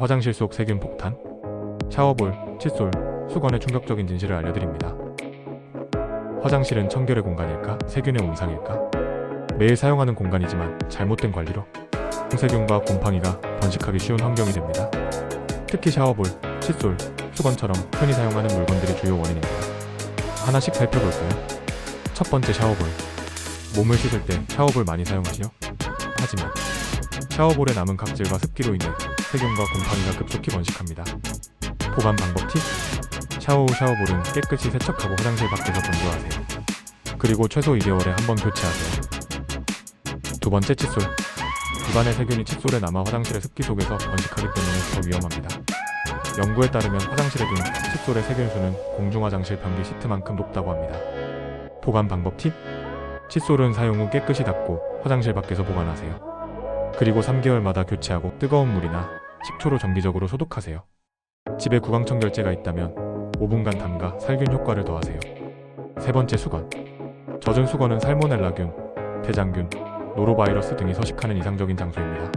화장실 속 세균 폭탄, 샤워볼, 칫솔, 수건의 충격적인 진실을 알려드립니다. 화장실은 청결의 공간일까? 세균의 온상일까? 매일 사용하는 공간이지만 잘못된 관리로 세균과 곰팡이가 번식하기 쉬운 환경이 됩니다. 특히 샤워볼, 칫솔, 수건처럼 흔히 사용하는 물건들이 주요 원인입니다. 하나씩 살펴볼까요? 첫 번째 샤워볼. 몸을 씻을 때 샤워볼 많이 사용하시요? 하지만 샤워볼에 남은 각질과 습기로 인해 세균과 곰팡이가 급속히 번식합니다. 보관 방법 팁. 샤워 후 샤워볼은 깨끗이 세척하고 화장실 밖에서 건조하세요. 그리고 최소 2개월에 한 번 교체하세요. 두 번째 칫솔. 입안의 세균이 칫솔에 남아 화장실의 습기 속에서 번식하기 때문에 더 위험합니다. 연구에 따르면 화장실에 둔 칫솔의 세균 수는 공중화장실 변기 시트만큼 높다고 합니다. 보관 방법 팁. 칫솔은 사용 후 깨끗이 닦고 화장실 밖에서 보관하세요. 그리고 3개월마다 교체하고 뜨거운 물이나 식초로 정기적으로 소독하세요. 집에 구강청 결제가 있다면 5분간 담가 살균 효과를 더하세요. 세 번째 수건. 젖은 수건은 살모넬라균, 대장균, 노로바이러스 등이 서식하는 이상적인 장소입니다.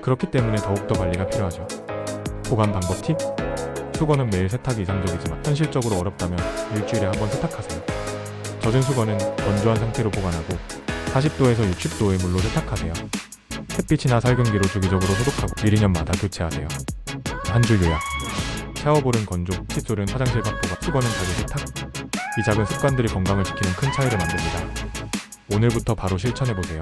그렇기 때문에 더욱더 관리가 필요하죠. 보관 방법 팁. 수건은 매일 세탁이 이상적이지만 현실적으로 어렵다면 일주일에 한 번 세탁하세요. 젖은 수건은 건조한 상태로 보관하고 40도에서 60도의 물로 세탁하세요. 햇빛이나 살균기로 주기적으로 소독하고 1, 2년마다 교체하세요. 한 줄 요약. 샤워볼은 건조, 칫솔은 화장실 밖 보관, 수건은 자주 세탁. 이 작은 습관들이 건강을 지키는 큰 차이를 만듭니다. 오늘부터 바로 실천해보세요.